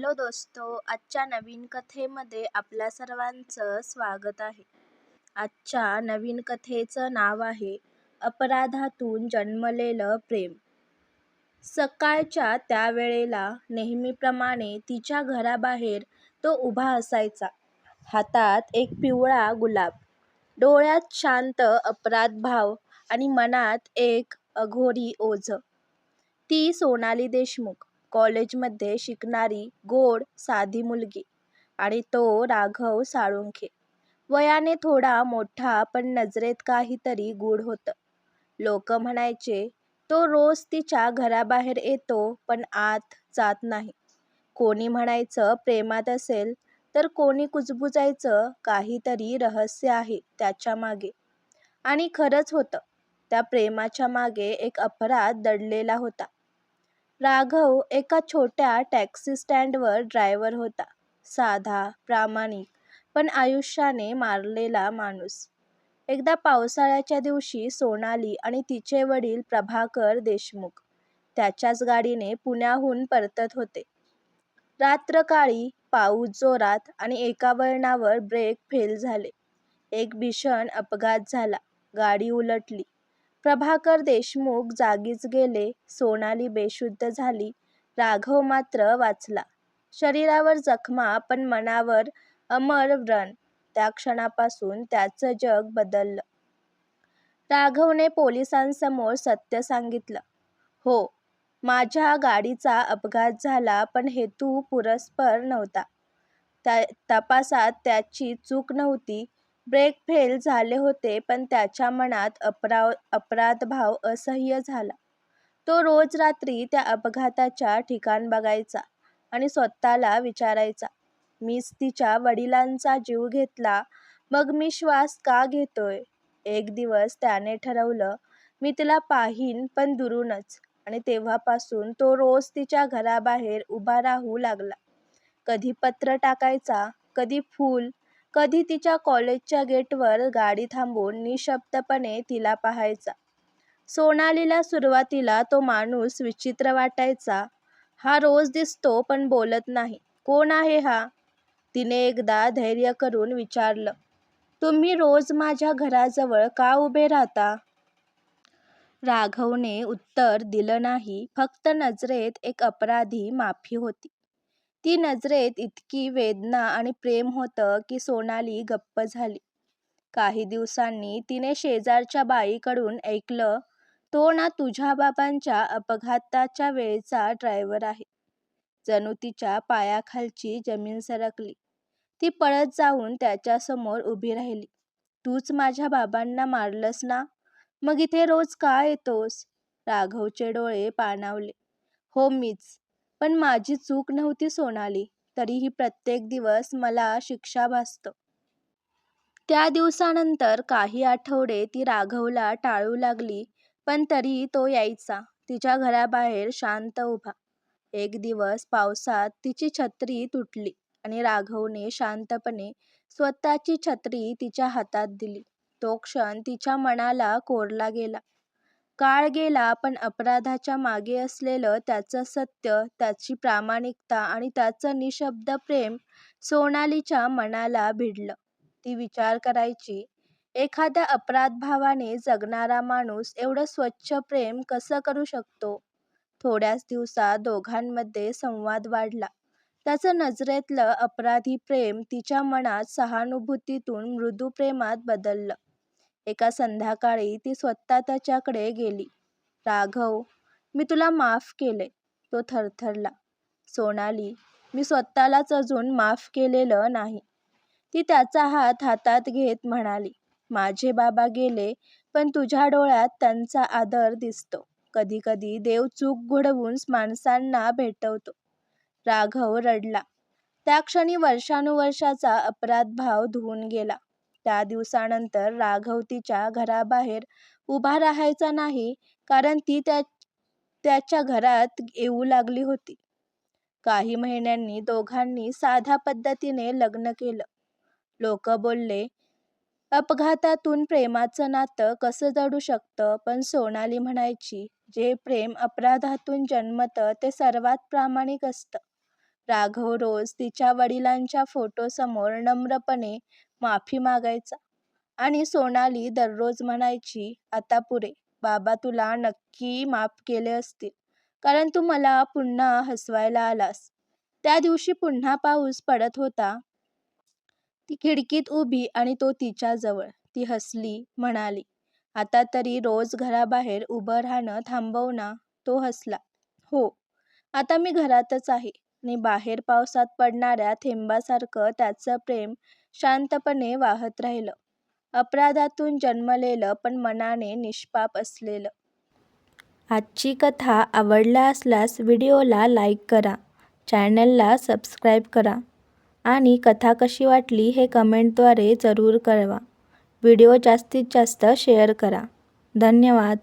Hello दोस्तो आजच्या नवीन कथेमध्ये आपल्या सर्वांचं स्वागत आहे. आजच्या नवीन कथेचं नाव आहे अपराधातून जन्मलेलं प्रेम. सकाळच्या त्यावेळेला नेहमीप्रमाणे तिच्या घराबाहेर तो उभा असायचा. हातात एक पिवळा गुलाब. डोळ्यात शांत अपराधभाव आणि मनात एक अघोरी ओझ. ती सोनाली देशमुख. कॉलेजमध्ये शिकणारी गोड साधी मुलगी आणि तो राघव साळुंखे. वयाने थोडा मोठा पण नजरेत काहीतरी गूढ होतं. लोक म्हणायचे तो रोज तिच्या घराबाहेर येतो पण आत जात नाही. कोणी म्हणायचं प्रेमात असेल तर कोणी कुजबुजायचं काहीतरी रहस्य आहे त्याच्यामागे. आणि खरंच होतं त्या प्रेमाच्या मागे एक अपराध दडलेला होता. राघव एका छोट्या टॅक्सी स्टँडवर ड्रायव्हर होता. साधा प्रामाणिक पण आयुष्याने मारलेला माणूस. एकदा पावसाळ्याच्या दिवशी सोनाली आणि तिचे वडील प्रभाकर देशमुख त्याच्याच गाडीने पुण्याहून परतत होते. रात्रकाळी पाऊस जोरात आणि एका वळणावर ब्रेक फेल झाले. एक भीषण अपघात झाला. गाडी उलटली. प्रभाकर देशमुख जागीच गेले. सोनाली बेशुद्ध झाली. राघव मात्र वाचला. शरीरावर जखमा पण मनावर अमर व्रण. त्या क्षणापासून त्याचं जग बदललं. राघवने पोलिसांसमोर सत्य सांगितलं. हो माझ्या गाडीचा अपघात झाला पण हेतू पुरस्पर नव्हता. त्या तपासात त्याची चूक नव्हती ब्रेक फेल झाले होते पण त्याच्या मनात अपरा अपराधभाव असह्य झाला. तो रोज रात्री त्या अपघाताच्या ठिकाण बघायचा आणि स्वतःला विचारायचा मीच तिच्या वडिलांचा जीव घेतला मग मी श्वास का घेतोय? एक दिवस त्याने ठरवलं मी तिला पाहीन पण दुरूनच. आणि तेव्हापासून तो रोज तिच्या घराबाहेर उभा राहू लागला. कधी पत्र टाकायचा कधी फूल कधी तिच्या कॉलेजच्या गेटवर गाडी थांबवून निशब्दपणे तिला पाहायचा. सोनालीला सुरुवातीला तो माणूस विचित्र वाटायचा. हा रोज दिसतो पण बोलत नाही. कोण आहे हा? तिने एकदा धैर्य करून विचारलं. तुम्ही रोज माझ्या घराजवळ का उभे राहता? राघवने उत्तर दिलं नाही. फक्त नजरेत एक अपराधी माफी होती. ती नजरेत इतकी वेदना आणि प्रेम होतं की सोनाली गप्प झाली. काही दिवसांनी तिने शेजारच्या बाईकडून ऐकलं तो ना तुझ्या बाबांच्या अपघाताच्या वेळचा ड्रायव्हर आहे. जणू तिच्या पायाखालची जमीन सरकली. ती पळत जाऊन त्याच्यासमोर उभी राहिली. तूच माझ्या बाबांना मारलंस ना? मग इथे रोज का येतोस? राघवचे डोळे पाणावले. हो मीच. पण माझी चूक नव्हती सोनाली तरीही प्रत्येक दिवस मला शिक्षा भासतं. त्या दिवसानंतर काही आठवडे ती राघवला टाळू लागली पण तरीही तो यायचा तिच्या घराबाहेर शांत उभा. एक दिवस पावसात तिची छत्री तुटली आणि राघवने शांतपणे स्वतःची छत्री तिच्या हातात दिली. तो क्षण तिच्या मनाला कोरला गेला. काळ गेला पण अपराधाच्या मागे असलेलं त्याचं सत्य त्याची प्रामाणिकता आणि त्याचं निशब्द प्रेम सोनालीच्या मनाला भिडलं. ती विचार करायची एखाद्या अपराधभावाने जगणारा माणूस एवढं स्वच्छ प्रेम कसं करू शकतो? थोड्याच दिवसात दोघांमध्ये संवाद वाढला. त्याचं नजरेतलं अपराधी प्रेम तिच्या मनात सहानुभूतीतून मृदू प्रेमात बदललं. एका संध्याकाळी ती स्वतः त्याच्याकडे गेली. राघव मी तुला माफ केले तो थरथरला. सोनाली मी स्वतःलाच अजून माफ केलेलं नाही. ती त्याचा हात हातात घेत म्हणाली माझे बाबा गेले पण तुझ्या डोळ्यात त्यांचा आदर दिसतो. कधी कधी देव चूक घडवून माणसांना भेटवतो. राघव रडला. त्या क्षणी वर्षानुवर्षाचा अपराधभाव धुवून गेला. त्या दिवसानंतर राघव तिच्या घराबाहेर उभा राहायचा नाही कारण ती त्या त्याच्या घरात येऊ लागली होती. काही महिन्यांनी दोघांनी साध्या पद्धतीने लग्न केलं. लोक बोलले अपघातातून प्रेमाचं नातं कसं जडू शकतं? पण सोनाली म्हणायची जे प्रेम अपराधातून जन्मतं ते सर्वात प्रामाणिक असतं. राघव रोज तिच्या वडिलांच्या फोटोसमोर नम्रपणे माफी मागायचा आणि सोनाली दररोज म्हणायची, आता पुरे. बाबा तुला नक्की माफ केले असतील, कारण तू मला पुन्हा हसवायला आलास. त्या दिवशी पुन्हा पाऊस पडत होता. ती खिडकीत उभी आणि तो तिच्याजवळ. ती हसली, म्हणाली, आता तरी रोज घराबाहेर उभं राहणं थांबव ना. तो हसला, हो. आता मी घरातच आहे. आणि बाहेर पावसात पडणाऱ्या थेंबासारखं त्याचं प्रेम शांतपणे वाहत राहिलं. अपराधातून जन्मलेलं पण मनाने निष्पाप असलेलं. आजची कथा आवडला असल्यास व्हिडिओला लाईक करा, चॅनलला सबस्क्राईब करा आणि कथा कशी वाटली हे कमेंटद्वारे जरूर कळवा. व्हिडिओ जास्तीत जास्त शेअर करा. धन्यवाद.